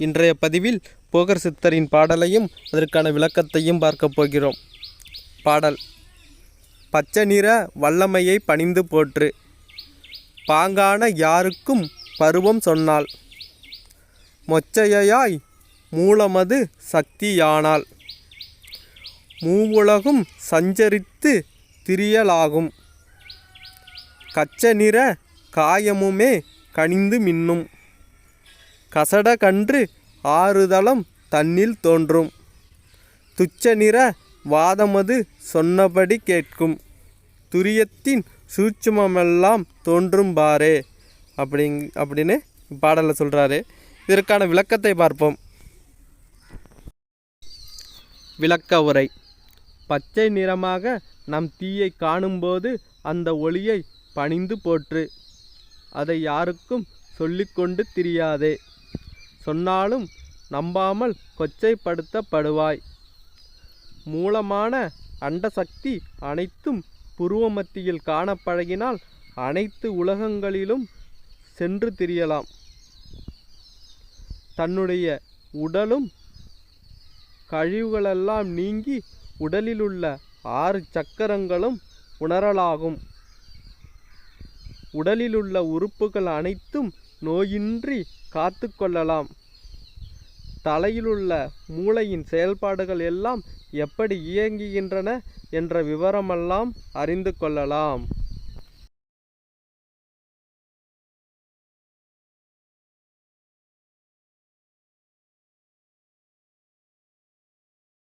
இன்றைய பதிவில் போகர் சித்தரின் பாடலையும் அதற்கான விளக்கத்தையும் பார்க்கப் போகிறோம். பாடல் பச்சை நிற வல்லமையை பணிந்து போற்று. பாங்கான யாருக்கும் பருவம் சொன்னாள் மொச்சையாய் மூலமது சக்தியானாள் மூவுலகும் சஞ்சரித்து திரியலாகும். கச்ச நிற காயமுமே கனிந்து மின்னும். கசட கன்று ஆறுதலம் தன்னில் தோன்றும். துச்ச நிற வாதமது சொன்னபடி கேட்கும். துரியத்தின் சூட்சுமமெல்லாம் தோன்றும் பாரே. அப்படிங் அப்படின்னு பாடலில் சொல்கிறாரு இதற்கான விளக்கத்தை பார்ப்போம். விளக்க உரை. பச்சை நிறமாக நம் தீயை காணும்போது அந்த ஒளியை பணிந்து போற்று. அதை யாருக்கும் சொல்லிக்கொண்டு திரியாதே. சொன்னாலும் நம்பாமல் கொச்சைப்படுத்தப்படுவாய். மூலமான அண்டசக்தி அனைத்தும் புருவ மத்தியில் காணப்பழகினால் அனைத்து உலகங்களிலும் சென்று திரியலாம். தன்னுடைய உடலும் கழிவுகளெல்லாம் நீங்கி உடலிலுள்ள ஆறு சக்கரங்களும் உணரலாகும். உடலிலுள்ள உறுப்புகள் அனைத்தும் நோயின்றி காத்து கொள்ளலாம். தலையிலுள்ள மூளையின் செயல்பாடுகள் எல்லாம் எப்படி இயங்குகின்றன என்ற விவரமெல்லாம் அறிந்து கொள்ளலாம்.